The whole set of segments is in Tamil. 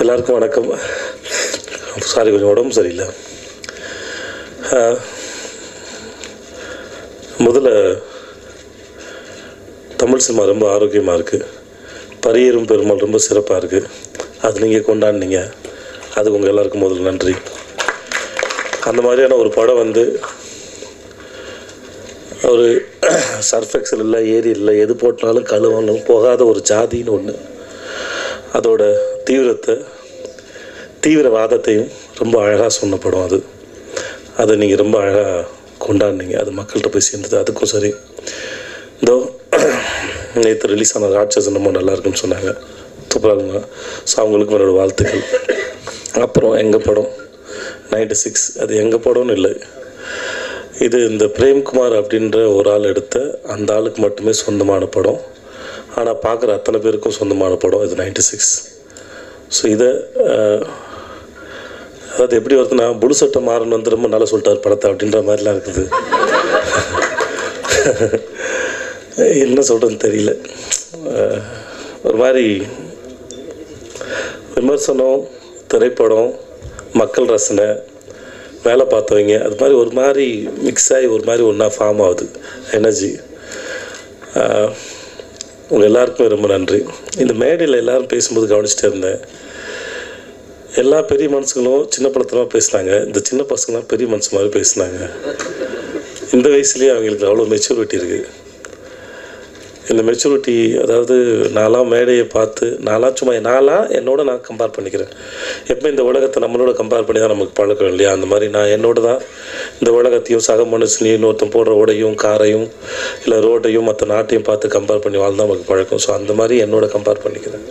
எல்லாருக்கும் வணக்கம். சாரி கொஞ்சம் உடம்பு சரியில்லை. முதல்ல தமிழ் சினிமா ரொம்ப ஆரோக்கியமாக இருக்குது பரியேறும் பெருமாள் ரொம்ப சிறப்பாக இருக்குது அது நீங்கள் கொண்டாடினீங்க. அது உங்கள் எல்லாருக்கும் முதல்ல நன்றி. அந்த மாதிரியான ஒரு படம் வந்து ஒரு சர்ஃபெக்சல் இல்லை ஏரி இல்லை எது போட்டாலும் கழுவாலும் போகாத ஒரு ஜாதின்னு ஒன்று அதோட தீவிரத்தை தீவிரவாதத்தையும் ரொம்ப அழகாக சொன்ன படம் அது. அதை நீங்கள் ரொம்ப அழகாக கொண்டாடினீங்க. அது மக்கள்கிட்ட போய் சேர்ந்தது. அதுக்கும் சரி. இதோ நேற்று ரிலீஸ் ஆன ராட்சசன் ரொம்ப நல்லா இருக்குன்னு சொன்னாங்க. சூப்பராக ஸோ அவங்களுக்கும் என்னோடய வாழ்த்துக்கள். அப்புறம் எங்கள் படம்? நைன்டி சிக்ஸ் அது எங்கள் படம்னு இல்லை. இது இந்த பிரேம்குமார் அப்படின்ற ஒரு ஆள் எடுத்த அந்த ஆளுக்கு மட்டுமே சொந்தமான படம். ஆனால் பார்க்குற அத்தனை பேருக்கும் சொந்தமான படம் இது நைன்டி சிக்ஸ் ஸோ இதை அதாவது எப்படி வருதுன்னா புழு சட்டை மாறன் வந்து ரொம்ப நல்லா சொல்லிட்டார் படத்தை அப்படின்ற மாதிரிலாம் இருக்குது. என்ன சொல்கிறதுன்னு தெரியல. ஒரு மாதிரி விமர்சனம் திரைப்படம் மக்கள் ரசனை வேலை பார்த்தவங்க அது மாதிரி ஒரு மாதிரி மிக்ஸ் ஆகி ஒரு மாதிரி ஒன்றா ஃபார்ம் ஆகுது. எனர்ஜி உங்கள் எல்லாருக்குமே ரொம்ப நன்றி. இந்த மேடையில் எல்லாரும் பேசும்போது கவனிச்சுட்டே இருந்தேன். எல்லா பெரிய மனுஷங்களும் சின்ன படத்தமாக பேசுனாங்க. இந்த சின்ன பசங்களாம் பெரிய மனுஷன் மாதிரி பேசுனாங்க. இந்த வயசுலேயே அவங்களுக்கு அவ்வளோ மெச்சூரிட்டி இருக்குது இந்த மெச்சூரிட்டி அதாவது நான்லாம் மேடையை பார்த்து நான்லாம் சும்மா நான்லாம் என்னோட நான் கம்பேர் பண்ணிக்கிறேன். எப்போ இந்த உலகத்தை நம்மளோட கம்பேர் பண்ணி தான் நமக்கு பழக்கம் இல்லையா? அந்த மாதிரி நான் என்னோட தான் இந்த உலகத்தையும் சக மனுஷனையும் இன்னொருத்தன் போடுற உடையும் காரையும் இல்லை ரோட்டையும் மற்ற நாட்டையும் பார்த்து கம்பேர் பண்ணி வாழ்ந்தால் நமக்கு பழக்கம். ஸோ அந்த மாதிரி என்னோட கம்பேர் பண்ணிக்கிறேன்.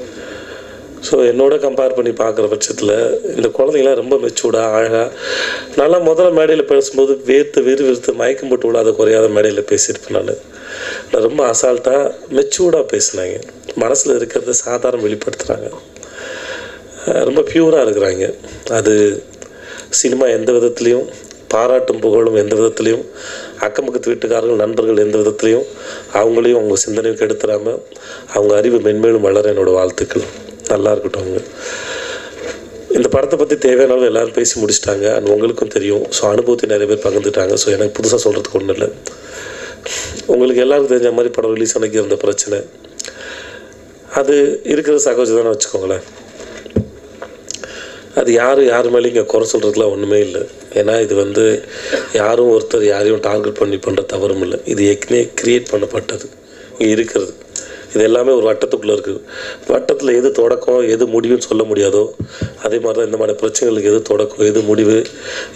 ஸோ என்னோட கம்பேர் பண்ணி பார்க்குற பட்சத்தில் இந்த குழந்தைங்களாம் ரொம்ப மெச்சூர்டாக அழகாக நல்லா முதல்ல மேடையில் பேசும்போது வேர்த்து விறு விறுத்து மயக்கம் போட்டு விடாத குறையாத மேடையில் பேசியிருப்பேன் நான். நான் ரொம்ப அசால்ட்டாக மெச்சூர்டாக பேசினாங்க. மனசில் இருக்கிறத சாதாரண வெளிப்படுத்துகிறாங்க ரொம்ப பியூராக இருக்கிறாங்க. அது சினிமா எந்த விதத்துலேயும் பாராட்டும் புகழும் எந்த விதத்துலேயும் அக்கம் பக்கத்து வீட்டுக்காரர்கள் நண்பர்கள் எந்த விதத்துலேயும் அவங்களையும் அவங்க சிந்தனையும் கெடுத்துடாமல் அவங்க அறிவு மென்மேலும் வளர என்னோட வாழ்த்துக்கள். நல்லா இருக்கட்டும் அவங்க. இந்த படத்தை பற்றி தேவையான அளவு எல்லோரும் பேசி முடிச்சிட்டாங்க. அண்ட் உங்களுக்கும் தெரியும். ஸோ அனுபவத்தை நிறைய பேர் பகிர்ந்துட்டாங்க. ஸோ எனக்கு புதுசாக சொல்கிறதுக்கு ஒன்றும் இல்லை. உங்களுக்கு எல்லாருக்கும் தெரிஞ்ச மாதிரி படம் ரிலீஸ் அன்றைக்கி இருந்த பிரச்சனை. அது இருக்கிற சகோஜதானே வச்சுக்கோங்களேன். அது யார் யார் மேலேயும் இங்கே குறை சொல்கிறதுக்குலாம் ஒன்றுமே இல்லை. ஏன்னா இது வந்து யாரும் ஒருத்தர் யாரையும் டார்கெட் பண்ணி பண்ணுற தவறும் இல்லை. இது ஏற்கனவே க்ரியேட் பண்ணப்பட்டது. இங்கே இருக்கிறது. இது எல்லாமே ஒரு வட்டத்துக்குள்ளே இருக்குது வட்டத்தில் எது தொடக்கம் எது முடிவுன்னு சொல்ல முடியாதோ அதே மாதிரி தான் இந்த மாதிரி பிரச்சனைகளுக்கு எது தொடக்கம் எது முடிவு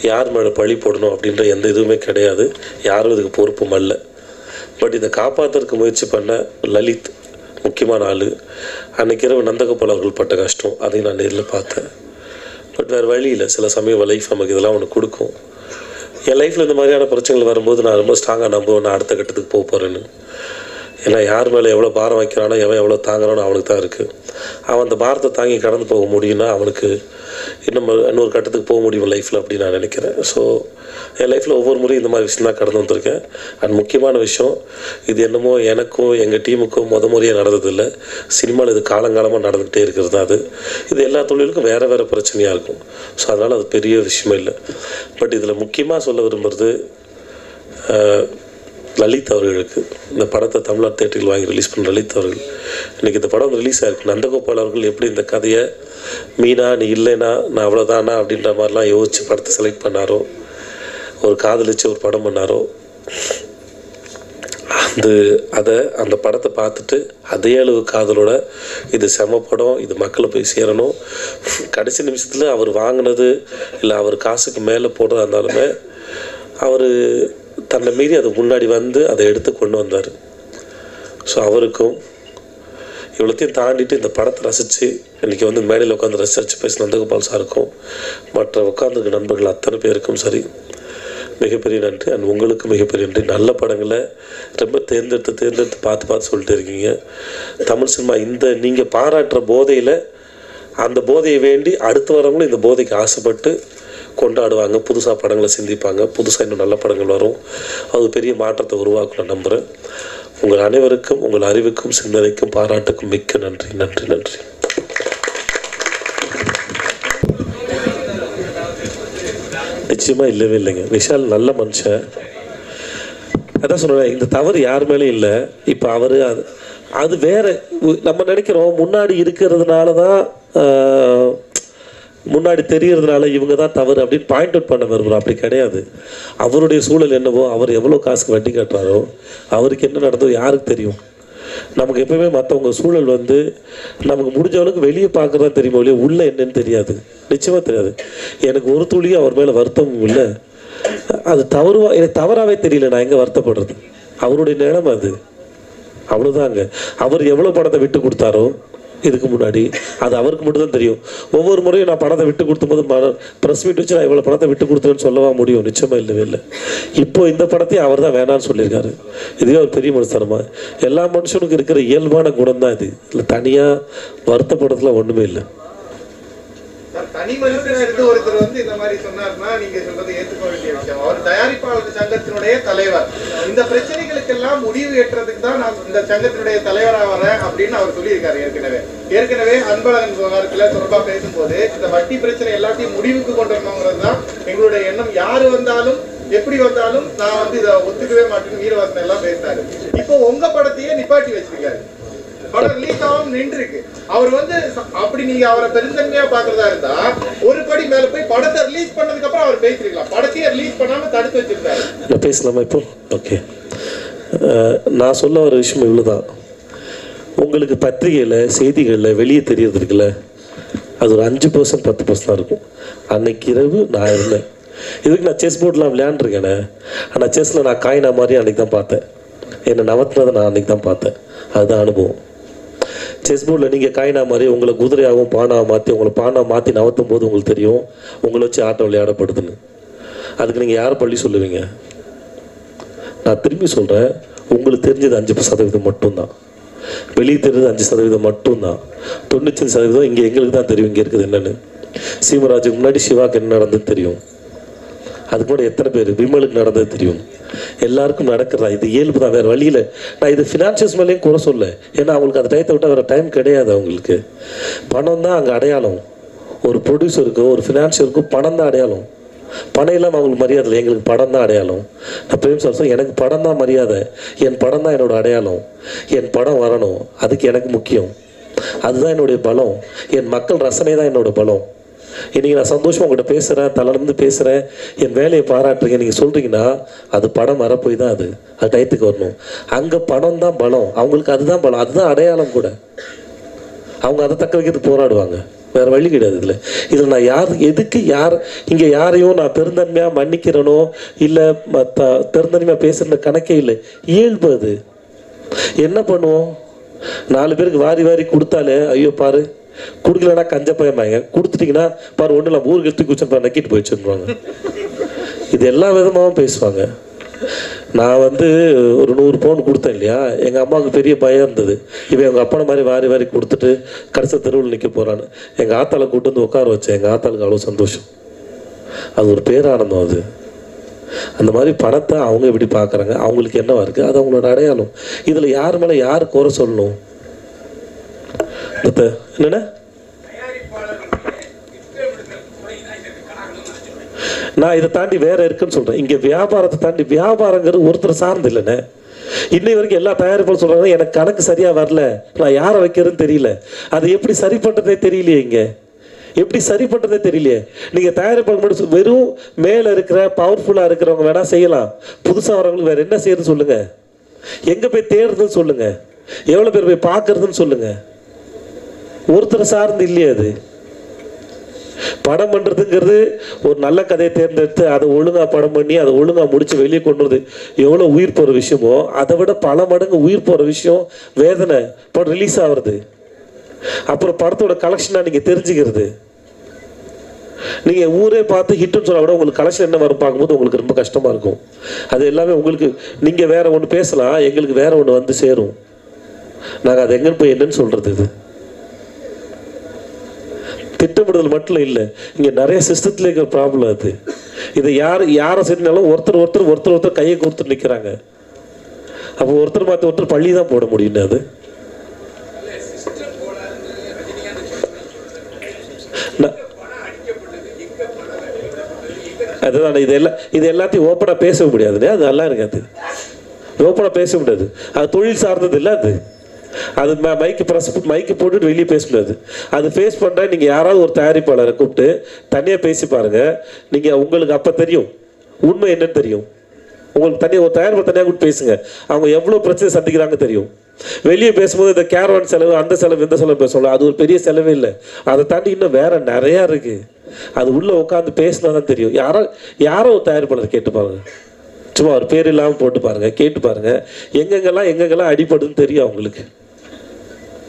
யார் மேலே பழி போடணும் அப்படின்ற எந்த இதுவுமே கிடையாது. யாரும் இதுக்கு பொறுப்பும் அல்ல. பட் இதை காப்பாற்றுறதுக்கு முயற்சி பண்ண லலித் முக்கியமான ஆள். அன்னைக்கு இரவு நந்தகோபால் அவர்கள் பட்ட கஷ்டம் அதையும் நான் நேரில் பார்த்தேன். பட் வேறு வழி இல்லை. சில சமயம் லைஃப் நமக்கு இதெல்லாம் ஒன்று கொடுக்கும். என் லைஃப்பில் இந்த மாதிரியான பிரச்சனைகள் வரும்போது நான் ரொம்ப ஸ்ட்ராங்காக நம்புவேன். நான் அடுத்த கட்டத்துக்கு போக போகிறேன்னு ஏன்னா யார் மேலே எவ்வளோ பாரம் வைக்கிறானோ எவன் எவ்வளோ தாங்குறானோ அவனுக்கு தான் இருக்குது அவன் அந்த பாரத்தை தாங்கி கடந்து போக முடியும்னா அவனுக்கு இன்னும் இன்னொரு கட்டத்துக்கு போக முடியும் லைஃப்பில் அப்படின்னு நான் நினைக்கிறேன். ஸோ என் லைஃப்பில் ஒவ்வொரு முறையும் இந்த மாதிரி விஷயம் தான் கடந்து வந்திருக்கேன். அண்ட் முக்கியமான விஷயம் இது என்னமோ எனக்கும் எங்கள் டீமுக்கும் முத முறையாக நடந்ததில்லை. சினிமாவில் இது காலங்காலமாக நடந்துக்கிட்டே இருக்கிறது தான் அது. இது எல்லா தொழிலுக்கும் வேறு வேறு பிரச்சனையாக இருக்கும். ஸோ அதனால் அது பெரிய விஷயமே இல்லை. பட் இதில் முக்கியமாக சொல்ல விரும்புகிறது லலித் அவர்களுக்கு இந்த படத்தை தமிழ்நாடு தேட்டரில் வாங்கி ரிலீஸ் பண்ண லலித் அவர்கள். இன்றைக்கி இந்த படம் ரிலீஸ் ஆகிருக்கு நந்தகோபால் அவர்கள் எப்படி இந்த கதையை மீனா நீ இல்லைனா நான் அவ்வளோதானா அப்படின்ற மாதிரிலாம் யோசித்து படத்தை செலக்ட் பண்ணாரோ ஒரு காதலிச்சு ஒரு படம் பண்ணாரோ அந்த அதை அந்த படத்தை பார்த்துட்டு அதே அளவு காதலோட இது செம படம் இது மக்களை போய் சேரணும். கடைசி நிமிஷத்தில் அவர் வாங்கினது இல்லை அவர் காசுக்கு மேலே போடுறதா இருந்தாலுமே அவர் தன்னை மீறி அது முன்னாடி வந்து அதை எடுத்து கொண்டு வந்தார். ஸோ அவருக்கும் இவ்வளோத்தையும் தாண்டிட்டு இந்த படத்தை ரசித்து இன்றைக்கி வந்து மேடையில் உட்காந்து ரசிச்சு பேசி நந்தகோபால் சாருக்கும் மற்ற உட்காந்துருக்க நண்பர்கள் அத்தனை பேருக்கும் சரி மிகப்பெரிய நன்றி. அண்ட் உங்களுக்கு மிகப்பெரிய நன்றி. நல்ல படங்களை ரொம்ப தேர்ந்தெடுத்து தேர்ந்தெடுத்து பார்த்து பார்த்து சொல்லிட்டு இருக்கீங்க. தமிழ் சினிமா இந்த நீங்கள் பாராட்டுற போதையில் அந்த போதையை வேண்டி அடுத்து வரவங்களும் இந்த போதைக்கு ஆசைப்பட்டு கொண்டாடுவாங்க புதுசாக படங்களை சிந்திப்பாங்க புதுசாக இன்னும் நல்ல படங்கள் வரும். அது பெரிய மாற்றத்தை உருவாக்கலாம் நம்புகிறேன் உங்கள் அனைவருக்கும் உங்கள் அறிவுக்கும் சிந்தனைக்கும் பாராட்டுக்கும் மிக்க நன்றி நன்றி நன்றி. நிச்சயமாக இல்லவே இல்லைங்க. விஷால் நல்ல மனுஷன். அதான் சொல்கிறேன் இந்த தவறு யார் மேலேயும் இல்லை. இப்போ அவர் அது அது வேறு நம்ம நினைக்கிறோம் முன்னாடி இருக்கிறதுனால தான் முன்னாடி தெரியறதுனால இவங்க தான் தவறு அப்படின்னு பாயிண்ட் அவுட் பண்ண விரும்புகிறோம் அப்படி கிடையாது. அவருடைய சூழல் என்னவோ அவர் எவ்வளோ காசுக்கு வட்டி கட்டுறாரோ அவருக்கு என்ன நடந்தோ யாருக்கு தெரியும்? நமக்கு எப்பவுமே மற்றவங்க சூழல் வந்து நமக்கு முடிஞ்ச அளவுக்கு வெளியே பார்க்குறதா தெரியுமோ இல்லையா உள்ளே என்னன்னு தெரியாது. நிச்சயமாக தெரியாது. எனக்கு ஒரு துளியும் அவர் மேலே வருத்தமும் இல்லை. அது தவறுவா எனக்கு தவறாவே தெரியல நான் எங்கே வருத்தப்படுறது. அவருடைய நிலைமை அது. அவ்வளோதாங்க அவர் எவ்வளோ பணத்தை விட்டு கொடுத்தாரோ இதுக்கு முன்னாடி. அது அவருக்கு மட்டும்தான் தெரியும். ஒவ்வொரு முறையும் நான் பணத்தை விட்டு கொடுக்கும்போது ப்ரெஸ் மீட் வச்சு நான் இவ்வளோ பணத்தை விட்டு கொடுத்தேன்னு சொல்லவா முடியும்? நிச்சயமாக இல்லவே இல்லை. இப்போ இந்த படத்தையும் அவர் தான் வேணான்னு சொல்லியிருக்காரு. இதுவே ஒரு பெரிய மனுஷனமா எல்லா மனுஷனுக்கும் இருக்கிற இயல்பான குணம் தான் இது. இல்லை தனியாக வருத்தப்படத்தில் ஒன்றுமே இல்லை. தனி மனுஷனா இருந்து ஒருத்தர் வந்து இந்த மாதிரி சொன்னார்னா நீங்க சொல்றது ஏத்துக்க வேண்டிய விஷயம். அவர் தயாரிப்பாளர் சங்கத்தினுடைய தலைவர். இந்த பிரச்சனைகளுக்கெல்லாம் முடிவு ஏற்றதுக்கு தான் நான் இந்த சங்கத்தினுடைய தலைவரா வரேன் அப்படின்னு அவர் சொல்லியிருக்காரு ஏற்கனவே. ஏற்கனவே அன்பழகன் விவகாரத்துல தொடர்பா பேசும்போது இந்த வட்டி பிரச்சனை எல்லாத்தையும் முடிவுக்கு கொண்டு வரணுங்கிறது தான் எங்களுடைய எண்ணம். யாரு வந்தாலும் எப்படி வந்தாலும் நான் வந்து இதை ஒத்துக்கவே மாட்டேன்னு வீரவாசன் எல்லாம் பேசினாரு. இப்போ உங்க படத்தையே நிப்பாட்டி வச்சிருக்காரு. படம் ரிலீஸ் ஆகாம நின்று அவர் வந்து அப்படி நீங்க அவரை பெருந்தன்மையா பாக்குறதா இருந்தா ஒரு படி மேல போய் படத்தை ரிலீஸ் பண்ணதுக்கு அப்புறம் அவர் பேசிருக்கலாம். படத்தையே ரிலீஸ் பண்ணாம தடுத்து வச்சிருக்காரு. பேசலாமா இப்போ? ஓகே நான் சொல்ல வர விஷயம் இவ்வளோதான் உங்களுக்கு பத்திரிகையில் செய்திகளில் வெளியே தெரியறது இருக்குல்ல? அது ஒரு அஞ்சு பர்சன்ட் பத்து பர்சன்ட் தான் இருக்கும். அன்னைக்கு இரவு நான் இருந்தேன். இதுக்கு நான் செஸ் போர்டெலாம் விளையாண்டுருக்கேனே. ஆனால் செஸ்ஸில் நான் காயினா மாதிரி அன்றைக்கி தான் பார்த்தேன். என்னை நவத்தினதை நான் அன்றைக்கி தான் பார்த்தேன். அதுதான் அனுபவம். செஸ் போர்டில் நீங்கள் காயினா மாதிரி உங்களை குதிரையாகவும் பானாக மாற்றி உங்களை பானாக மாற்றி நவத்தும் போது உங்களுக்கு தெரியும் உங்களை வச்சு ஆட்டம் விளையாடப்படுதுன்னு. அதுக்கு நீங்கள் யார் பள்ளி சொல்லுவீங்க? நான் திரும்பி சொல்கிறேன் உங்களுக்கு தெரிஞ்சது அஞ்சு சதவீதம் மட்டும்தான். வெளியே தெரிஞ்சது அஞ்சு சதவீதம் மட்டும்தான். தொண்ணூத்தஞ்சு சதவீதம் இங்கே எங்களுக்கு தான் தெரியும் இங்கே இருக்குது என்னென்னு. சீமராஜுக்கு முன்னாடி சிவாக்கு என்ன நடந்தது தெரியும்? அது முன்னாடி எத்தனை பேர்? விமலுக்கு நடந்தது தெரியும். எல்லாருக்கும் நடக்கிறதா? இது இயல்பு தான் வேறு வழியில். நான் இது ஃபினான்ஷியல்ஸ் மேலேயும் குறை சொல்ல ஏன்னா அவங்களுக்கு அந்த டயத்தை விட்டால் வேறு டைம் கிடையாது அவங்களுக்கு. பணம் தான் அங்கே அடையாளம். ஒரு ப்ரொடியூசருக்கோ ஒரு ஃபினான்ஷியருக்கோ பணம் தான் அடையாளம். பணம் இல்லாமல் அவங்களுக்கு மரியாதை இல்லை. எங்களுக்கு படம் தான் அடையாளம். நான் பிரேம் சார் எனக்கு படம் தான் மரியாதை. என் படம் தான் என்னோட அடையாளம். என் படம் வரணும். அதுக்கு எனக்கு முக்கியம். அதுதான் என்னுடைய பலம். என் மக்கள் ரசனை தான் என்னோட பலம். இன்றைக்கி நான் சந்தோஷமாக உங்கள்கிட்ட பேசுகிறேன் தளர்ந்து பேசுகிறேன் என் வேலையை பாராட்டுறீங்க நீங்கள் சொல்கிறீங்கன்னா அது படம் வரப்போய் தான் அது. அது டயத்துக்கு வரணும். அங்கே பணம் தான் பலம். அவங்களுக்கு அதுதான் பலம். அதுதான் அடையாளம் கூட. அவங்க அதை தக்க வைக்கிறது போராடுவாங்க. வேறு வழி கிடையாது இதில். இதில் நான் யார் எதுக்கு யார் இங்கே யாரையும் நான் பெருந்தன்மையாக மன்னிக்கிறனோ இல்லை த பெருந்தன்மையாக பேசுகிற கணக்கே இல்லை. இயல்பு அது. என்ன பண்ணுவோம்? நாலு பேருக்கு வாரி வாரி கொடுத்தாலே ஐயோ பாரு கொடுக்கலன்னா கஞ்ச பயமாங்க கொடுத்துட்டீங்கன்னா பாரு ஒன்றும் இல்லை ஊருக்கு எடுத்து குச்சன் நக்கிட்டு போயிடுச்சுன்றாங்க இது எல்லா விதமாகவும் பேசுவாங்க. நான் வந்து ஒரு நூறு பவுன் கொடுத்தேன் இல்லையா? எங்கள் அம்மாவுக்கு பெரிய பயம் இருந்தது. இவன் எங்கள் அப்பனை மாதிரி வாரி வாரி கொடுத்துட்டு கடைசி தெருவில் நிற்க போகிறான்னு எங்கள் ஆத்தாளை கூட்டு வந்து உட்கார வச்சேன். எங்கள் ஆத்தாளுக்கு அவ்வளோ சந்தோஷம். அது ஒரு பேரானந்தம் அது. அந்த மாதிரி பணத்தை அவங்க எப்படி பார்க்குறாங்க? அவங்களுக்கு என்னவா இருக்குது அது அவங்களோட அடையாளம். இதில் யார் மேலே யார் குறை சொல்லணும்? அடுத்து என்னண்ணே? நான் இதை தாண்டி வேற இருக்குன்னு சொல்றேன். இங்க வியாபாரத்தை தாண்டி வியாபாரங்கிறது ஒருத்தர் சார்ந்து இல்லைண்ணே. இன்னை வரைக்கும் எல்லா தயாரிப்பும் சொல்றாங்க எனக்கு கணக்கு சரியா வரல. நான் யாரை வைக்கிறதுன்னு தெரியல. அதை எப்படி சரி பண்றதே தெரியலையே இங்க. எப்படி சரி பண்றதே தெரியலையே. நீங்க தயாரிப்பாளர் மட்டும் வெறும் மேல இருக்கிற பவர்ஃபுல்லா இருக்கிறவங்க வேணா செய்யலாம். புதுசா வரவங்களுக்கு வேற என்ன செய்யறதுன்னு சொல்லுங்க. எங்க போய் தேடுறதுன்னு சொல்லுங்க. எவ்வளவு பேர் போய் பார்க்கறதுன்னு சொல்லுங்க. ஒருத்தர் சார்ந்து இல்லையே அது. படம் பண்ணுறதுங்கிறது ஒரு நல்ல கதையை தேர்ந்தெடுத்து அதை ஒழுங்காக படம் பண்ணி அதை ஒழுங்காக முடித்து வெளியே கொண்டு வருது. எவ்வளோ உயிர் போகிற விஷயமோ அதை விட பல மடங்கு உயிர் போகிற விஷயம் வேதனை. படம் ரிலீஸ் ஆகிறது. அப்புறம் படத்தோட கலெக்ஷனாக நீங்கள் தெரிஞ்சுக்கிறது. நீங்கள் ஊரே பார்த்து ஹிட்னு சொல்ல விட உங்களுக்கு கலெக்ஷன் என்ன வரும் பார்க்கும்போது உங்களுக்கு ரொம்ப கஷ்டமாக இருக்கும். அது எல்லாமே உங்களுக்கு நீங்கள் வேறு ஒன்று பேசலாம் எங்களுக்கு வேறு ஒன்று வந்து சேரும். நாங்கள் அது எங்கேன்னு போய் என்னன்னு சொல்கிறது இது. திட்டமிடுதல் மட்டும் இல்லை. இங்கே நிறைய சிஸ்டத்தில் இருக்கிற ப்ராப்ளம் அது. இதை யார் யாரை சரினாலும் ஒருத்தர் ஒருத்தர் ஒருத்தர் ஒருத்தர் கையை கொடுத்து நிற்கிறாங்க அப்போ ஒருத்தர் மாற்றி ஒருத்தர் பள்ளி தான் போட முடியும் அது. அதுதான் இது எல்லாம் இது எல்லாத்தையும் ஓப்பனாக பேச முடியாது அது நல்லா இருக்காது. ஓப்பனாக பேச முடியாது. அது தொழில் சார்ந்தது இல்லை அது. அது ம- மைக்கு ப்ரெஸ் மைக்கு போட்டுட்டு வெளியே பேசக்கூடாது அது ஃபேஸ் பண்ணால் நீங்கள் யாராவது ஒரு தயாரிப்பாளரை கூப்பிட்டு தனியாக பேசி பாருங்கள் நீங்கள் உங்களுக்கு அப்போ தெரியும். உண்மை என்னன்னு தெரியும். உங்களுக்கு தனியாக ஒரு தயாரிப்பு தனியாக கூப்பிட்டு பேசுங்க. அவங்க எவ்வளோ பிரச்சனை சந்திக்கிறாங்க தெரியும். வெளியே பேசும்போது இந்த கேரவான் செலவு அந்த செலவு இந்த செலவு பேசலாம் அது ஒரு பெரிய செலவே இல்லை. அதை தாண்டி இன்னும் வேற நிறையா இருக்கு. அது உள்ளே உட்காந்து பேசினா தான் தெரியும். யாரோ யாரோ ஒரு தயாரிப்பாளர் கேட்டு பாருங்க. சும்மா ஒரு பேர் இல்லாமல் போட்டு பாருங்க கேட்டு பாருங்க. எங்கெங்கெல்லாம் எங்கெங்கெல்லாம் அடிப்படுதுன்னு தெரியும் அவங்களுக்கு.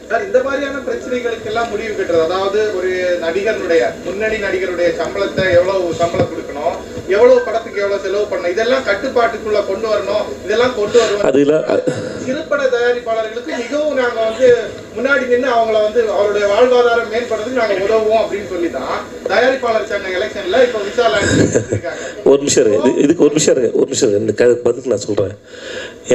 சார் இந்த மாதிரியான பிரச்சனைகளுக்கு எல்லாம் முடிவு கட்டுறது அதாவது ஒரு நடிகருடைய முன்னணி நடிகருடைய சம்பளத்தை எவ்வளவு சம்பளம் கொடுக்கணும் எவ்வளவு படத்துக்கு எவ்வளவு செலவு பண்ணணும்? இதெல்லாம் கட்டுப்பாட்டுக்குள்ள கொண்டு வரணும். இதெல்லாம் கொண்டு வருவோம். அது இல்லை சிறுபட தயாரிப்பாளர்களுக்கு மிகவும் நாங்க வந்து முன்னாடி நின்று அவங்கள வந்து அவருடைய வாழ்வாதாரம் மேம்படுறதுக்கு நாங்க உதவுவோம் அப்படின்னு சொல்லி தான் தயாரிப்பாளர் சங்க எலெக்ஷன்ல இப்ப இருக்காங்க ஒரு நிமிஷம் இதுக்கு ஒரு நிமிஷம் ஒரு நிமிஷம் இருங்க. இந்த க பதிலுக்கு நான் சொல்கிறேன்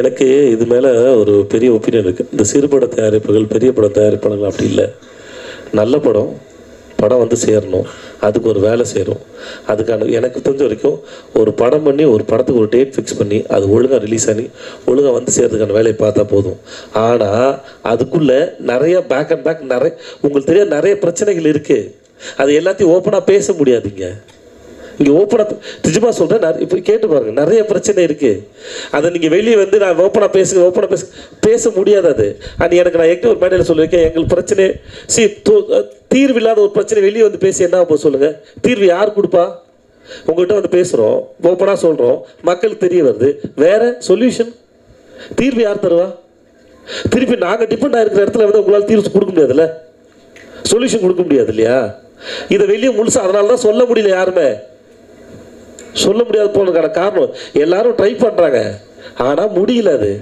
எனக்கு இது மேலே ஒரு பெரிய ஒப்பீனியன் இருக்குது இந்த சிறுபட தயாரிப்புகள் பெரிய பட தயாரிப்பாளர்கள் அப்படி இல்லை. நல்ல படம். படம் வந்து சேரணும். அதுக்கு ஒரு வேலை செய்கிறோம் அதுக்கான எனக்கு தெரிஞ்ச வரைக்கும் ஒரு படம் பண்ணி ஒரு படத்துக்கு ஒரு டேட் ஃபிக்ஸ் பண்ணி அது ஒழுங்காக ரிலீஸ் ஆகி ஒழுங்காக வந்து சேர்றதுக்கான வேலையை பார்த்தா போதும். ஆனால் அதுக்குள்ளே நிறைய பேக் அண்ட் பேக் நிறைய உங்களுக்கு தெரியாது நிறைய பிரச்சனைகள் இருக்குது அது எல்லாத்தையும் ஓப்பனாக பேச முடியாதுங்க. இங்கே ஓப்பனாக நிஜமாக சொல்கிறேன் இப்போ கேட்டு பாருங்கள் நிறைய பிரச்சனை இருக்குது அதை நீங்கள் வெளியே வந்து நான் ஓப்பனாக பேசுங்க ஓப்பனாக பேச பேச முடியாது அது. அது எனக்கு நான் எங்கே ஒரு மேடையில் சொல்லியிருக்கேன் எங்களுக்கு பிரச்சனை சி தீர்வு இல்லாத ஒரு பிரச்சனை வெளியே வந்து பேசி என்ன ஆகும் சொல்லுங்கள் தீர்வு யார் கொடுப்பா? உங்கள்கிட்ட வந்து பேசுகிறோம் ஓப்பனாக சொல்கிறோம் மக்களுக்கு தெரிய வருது. வேறு சொல்யூஷன் தீர்வு யார் தருவா? திருப்பி நாங்கள் டிபெண்ட் ஆகிருக்கிற இடத்துல வந்து உங்களால் தீர்வு கொடுக்க முடியாதுல்ல? சொல்யூஷன் கொடுக்க முடியாது இல்லையா? இதை வெளியே முழுசா அதனால தான் சொல்ல முடியல யாருமே. சொல்ல முடியாது போனதுக்கான காரணம் எல்லாரும் ட்ரை பண்றாங்க. ஆனா முடியல அது.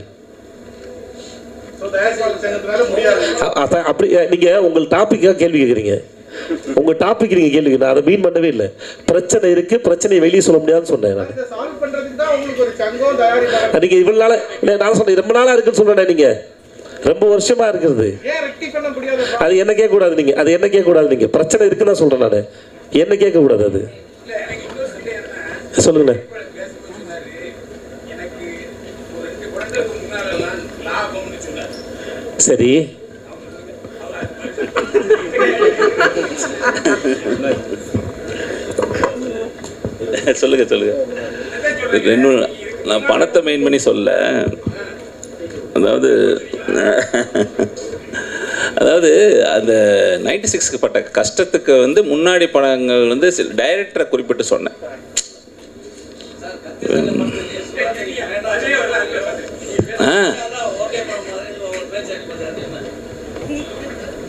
அப்படி அஹ், நீங்க உங்கள் டாபிக்காக கேள்வி கேட்குறீங்க உங்க டாபிக் நீங்க கேள்வி நான் அதை மீன் பண்ணவே இல்லை. பிரச்சனை இருக்கு பிரச்சனையை வெளியே சொல்ல முடியாதுன்னு சொன்னேன் நான். நீங்க இவ்வளவு நாள இல்லை நான் சொன்னேன் ரொம்ப நாளா இருக்குன்னு சொல்றேன் நீங்க. ரொம்ப வருஷமா இருக்கிறது. அது என்ன கேட்க கூடாது நீங்க? அது என்ன கேட்க கூடாது நீங்க? பிரச்சனை இருக்குன்னு நான் சொல்றேன் நான். என்ன கேட்க கூடாது அது? சொல்லுங்கண்ணே சரி. சொல்லுங்க சொல்லுங்க. ரெண்டும் நான் பணத்தை மெயின் பண்ணி சொல்ல அதாவது அதாவது அந்த நைன்டி சிக்ஸ்க்கு பட்ட கஷ்டத்துக்கு வந்து முன்னாடி படங்கள் வந்து டைரக்டரை குறிப்பிட்டு சொன்னேன்.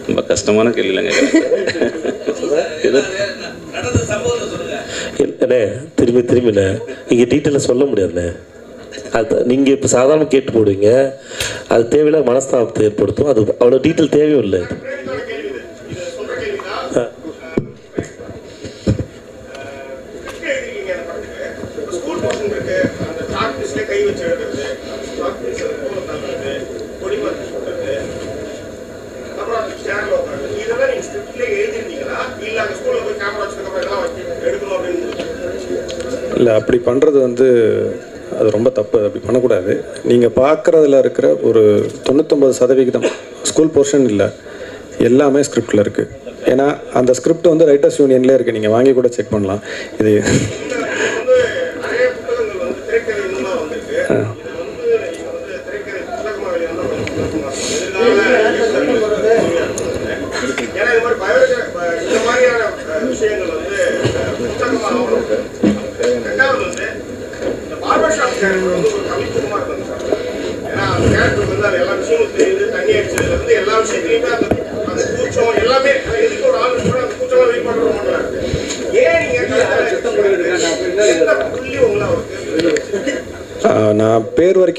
ரொம்ப கஷ்டமான கேள்விலங்க அண்ணே திரும்பி திரும்பிண்ணே நீங்கள் டீட்டெயிலாக சொல்ல முடியாதுண்ணே. அது நீங்கள் இப்போ சாதாரண கேட்டு போடுவீங்க. அது தேவையில்லாத மனஸ்தாபத்தை ஏற்படுத்தும். அது அவ்வளோ டீட்டெயில் தேவையும் இல்லை. அந்த சாக் பீஸ்ல கை வச்சு எழுதுறது சாக் பீஸ்ல கூட தள்ளுறது கொடி மாதிரி சுட்டுறது அப்புறம் ஸ்டாண்ட்ல உட்காந்து இதெல்லாம் நீங்க ஸ்கிரிப்ட்ல எழுதிருந்தீங்களா இல்ல அந்த ஸ்கூல்ல போய் கேமரா வச்சதுக்கு எல்லாம் வச்சு எடுக்கணும் அப்படின்னு இல்லை அப்படி பண்ணுறது வந்து அது ரொம்ப தப்பு. அப்படி பண்ணக்கூடாது. நீங்கள் பார்க்குறதுல இருக்கிற ஒரு தொண்ணூத்தொம்பது சதவிகிதம் ஸ்கூல் போர்ஷன் இல்லை எல்லாமே ஸ்கிரிப்டில் இருக்குது ஏன்னா அந்த ஸ்கிரிப்ட் வந்து ரைட்டர்ஸ் யூனியன்லேயே இருக்குது நீங்கள் வாங்கி கூட செக் பண்ணலாம். இது হ্যাঁ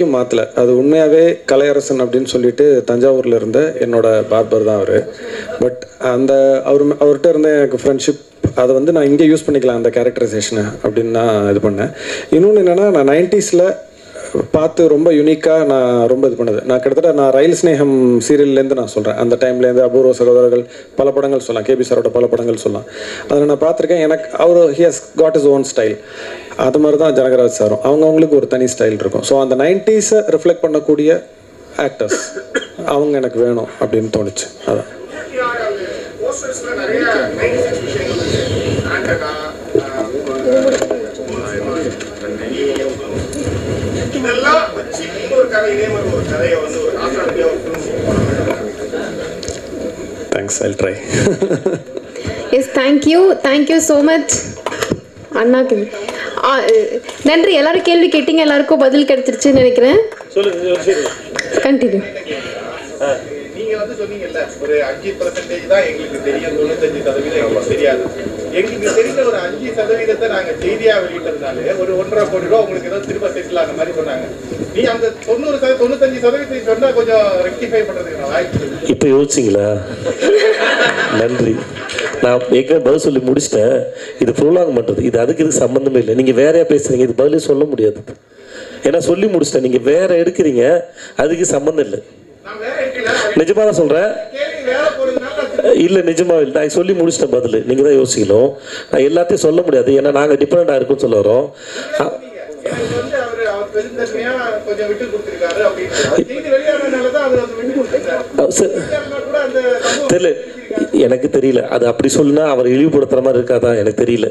வரைக்கும் மாற்றலை அது உண்மையாகவே கலையரசன் அப்படின்னு சொல்லிட்டு தஞ்சாவூரில் இருந்த என்னோட பார்பர் தான் அவர். பட் அந்த அவர் அவர்கிட்ட இருந்த எனக்கு ஃப்ரெண்ட்ஷிப் அதை வந்து நான் இங்கே யூஸ் பண்ணிக்கலாம் அந்த கேரக்டரைசேஷனை அப்படின்னு நான் இது பண்ணேன். இன்னொன்று என்னென்னா நான் நைன்டிஸில் பார்த்து ரொம்ப யூனிக்காக நான் ரொம்ப இது பண்ணது. நான் கிட்டத்தட்ட நான் ரயில் ஸ்நேகம் சீரியல்லேருந்து நான் சொல்கிறேன் அந்த டைம்லேருந்து அபூர்வ சகோதரர்கள் பல படங்கள் சொல்லலாம். கேபி சாரோட பல படங்கள் சொல்லலாம். அதில் நான் பார்த்துருக்கேன் எனக்கு அவர் he has got his own style அது மாதிரி தான் ஜனகராஜ் சாரும். அவங்கவுங்களுக்கு ஒரு தனி ஸ்டைல் இருக்கும். ஸோ அந்த நைன்டிஸை ரிஃப்ளெக்ட் பண்ணக்கூடிய ஆக்டர்ஸ் அவங்க எனக்கு வேணும் அப்படின்னு தோணுச்சு. அதான். Thanks I'll try yes thank you thank you so much அண்ணாக்கு நன்றி. எல்லாரும் கேள்வி கேட்டீங்க எல்லாருக்கும் பதில் கிடைச்சிருச்சுன்னு நினைக்கிறேன். கண்டினியூ நீங்க வந்து சொன்னீங்கல்ல ஒரு அஞ்சு பர்சன்டேஜ் தான் எங்களுக்கு தெரியும் தொண்ணூத்தஞ்சு சதவீதம் எங்களுக்கு தெரியாது. எங்களுக்கு தெரிந்த ஒரு அஞ்சு சதவீதத்தை நாங்க செய்தியா வெளியிட்டதுனால ஒரு ஒன்றரை கோடி ரூபா உங்களுக்கு ஏதோ திரும்ப செட்டில் அந்த மாதிரி சொன்னாங்க. நீ அந்த தொண்ணூறு சத தொண்ணூத்தஞ்சு சதவீதத்தை சொன்னா கொஞ்சம் ரெக்டிஃபை பண்றதுக்கு வாய்ப்பு இருக்கு. இப்போ யோசிச்சிங்களா? நன்றி. நான் ஏற்கனவே பதில் சொல்லி முடிச்சிட்டேன். இது ப்ரோலாங் பண்ணுறது இது அதுக்கு இது சம்மந்தமே இல்லை. நீங்கள் வேறையா பேசுறீங்க? இது பதிலே சொல்ல முடியாது. ஏன்னா சொல்லி முடிச்சிட்டேன். நீங்கள் வேற எடுக்கிறீங்க. அதுக்கு சம்மந்தம் இல்லை. நிஜமாக தான் சொல்கிறேன் இல்லை நிஜமா இல்லை. நான் சொல்லி முடிச்சிட்டேன் பதில். நீங்கள் தான் யோசிக்கணும். நான் எல்லாத்தையும் சொல்ல முடியாது. ஏன்னா நாங்கள் டிஃப்ரெண்டாக இருக்கும்னு சொல்ல வரோம். கொஞ்சம் விட்டு கொடுத்திருக்காரு தெரியல. எனக்கு தெரியல. அது அப்படி சொல்லுனா அவர் இழிவுபடுத்துற மாதிரி இருக்காதான் எனக்கு தெரியல.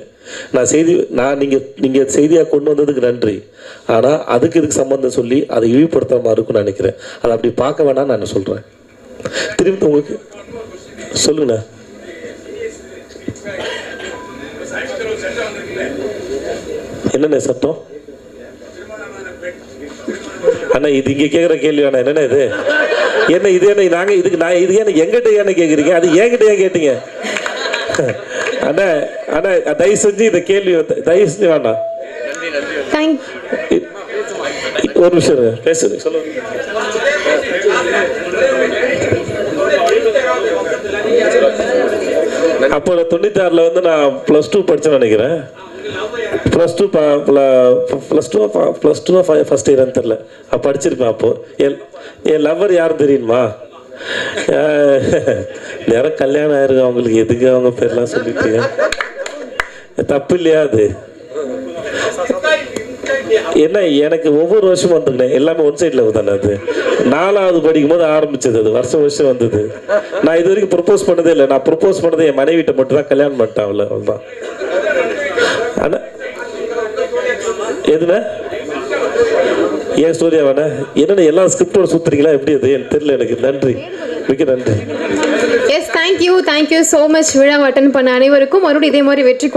நான் செய்தி நான் நீங்க நீங்க செய்தியா கொண்டு வந்ததுக்கு நன்றி. ஆனா அதுக்கு இதுக்கு சம்பந்தம் சொல்லி அதை இழிவுபடுத்துற மாதிரி இருக்கும்னு நினைக்கிறேன். அதை அப்படி பார்க்க வேணாம் நான் சொல்றேன். திரும்பி உங்களுக்கு சொல்லுங்கண்ணா. என்னண்ணே சட்டம் அண்ணா இது இங்க கேக்குற கேள்வி வேணா என்னண்ணே இது? என்ன இது என்ன நாங்க இதுக்கு நான் இது என்ன எங்கிட்ட என்ன கேக்குறீங்க? அது என்கிட்ட ஏன் கேட்டீங்க? அண்ணா அண்ணா தயவு செஞ்சு இந்த கேள்வி தயவு செஞ்சு வேண்டாம் ஒரு நிமிஷம். பேசுங்க சொல்லுங்க. அப்போ தொண்ணூத்தாறில் வந்து நான் ப்ளஸ் டூ படிச்சேன்னு நினைக்கிறேன். Plus two plus two plus two first இயர்னு தெரில அப்போ படிச்சிருப்பேன் அப்போ. என் என் லவ்வர் யாரும் தெரியுமா? நேரம் கல்யாணம் ஆயிருக்கு அவங்களுக்கு? எதுக்கு அவங்க பேர்லாம் சொல்லிட்டு தப்பு இல்லையா அது? என்ன எனக்கு ஒவ்வொரு வருஷமும் வந்துருந்தேன் எல்லாமே ஒன் சைடில் தானே அது? நாலாவது படிக்கும் போது ஆரம்பிச்சது அது. வருஷம் வருஷம் வந்தது. நான் இது வரைக்கும் ப்ரொப்போஸ் பண்ணதே இல்லை. நான் ப்ரொப்போஸ் பண்ணது என் மனைவிட்ட மட்டும் தான் கல்யாணம் பண்ணிட்டேன் அவ்வளோ அவ்வளோதான் ஆனால் எதுண்ணே ஏன் ஸ்டோரியா வேணா என்னென்ன எல்லா ஸ்கிரிப்டோட சுத்துறீங்களா? எப்படி அது? எனக்கு தெரியல எனக்கு. நன்றி. மிக்க நன்றி. Yes thank you thank you so much விழா அட்டன் பண்ண அனைவருக்கும். மறுபடியும் இதே மாதிரி வெற்றி